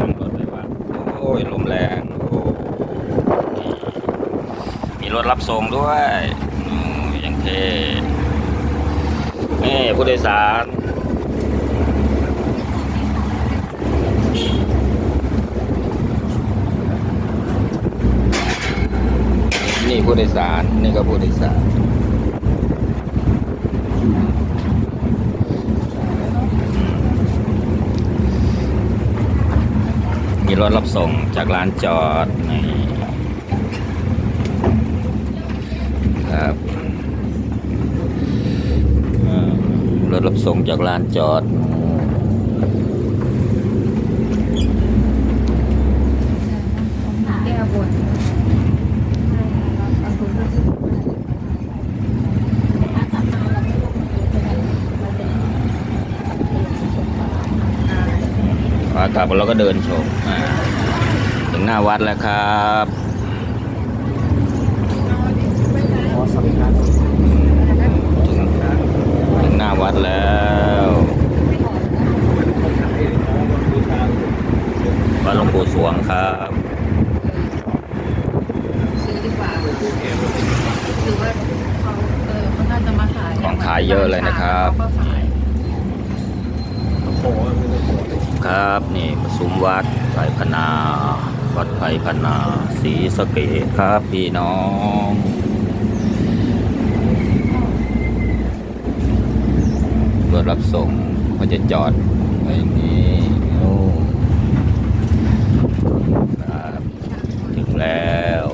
นั่งรถเลยว่า โอ้ยลมแรงโอ้มีรถรับส่งด้วยอืมอย่างเท่นี่ผู้โดยสารนี่ผู้โดยสาร นี่ก็ผู้โดยสาร รถรับส่งจากลานจอดนี่ครับรถรับส่งจากลานจอด แก้บน ขากลับเราก็เดินชมอ่าถึงหน้าวัดแล้วครับขอสัมภาษณ์ถึงถึงหน้าวัดแล้ววัดหลวงปู่สวงครับซื้อดีกว่าคือว่าเขาเออเขาน่าจะมาขายของขายเยอะเลยนะครับ เขาก็ขาย โอ้โห ครับ นี่ประสุมวัดไผ่พนาวัดไผ่พนาศรีสเกษครับพี่น้องรถรับส่งเขาจะจอดไว้อย่างนี้โอ้ครับถึงแล้ว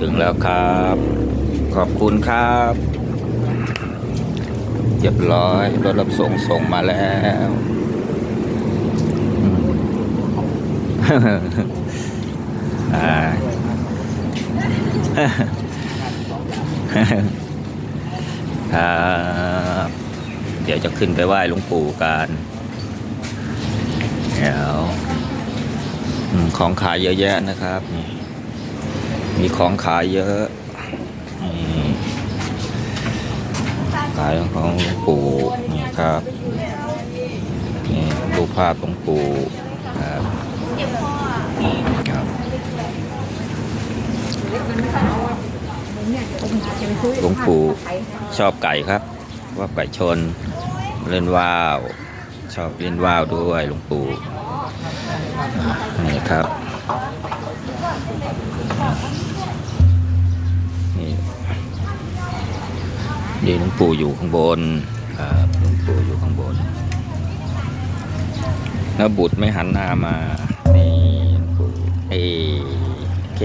ถึงแล้วครับ ขอบคุณครับเรียบร้อยรถรับส่งส่งมาแล้ว อ่า ครับเดี๋ยวจะขึ้นไปไหว้หลวงปู่กันเดี๋ยวของขายเยอะแยะนะครับ มีของขายเยอะขายของหลวงปู่นี่ครับนี่รูปภาพหลวงปู่ครับครับ หลวงปู่ชอบไก่ครับ ว่าไก่ชนเล่นว่าว ชอบเล่นว่าวด้วยหลวงปู่นี่ครับ นี่หลวงปู่อยู่ข้างบนครับหลวงปู่อยู่ข้างบนแล้วบุตรไม่หันหน้ามา นี่หลวงปู่เอยโอเค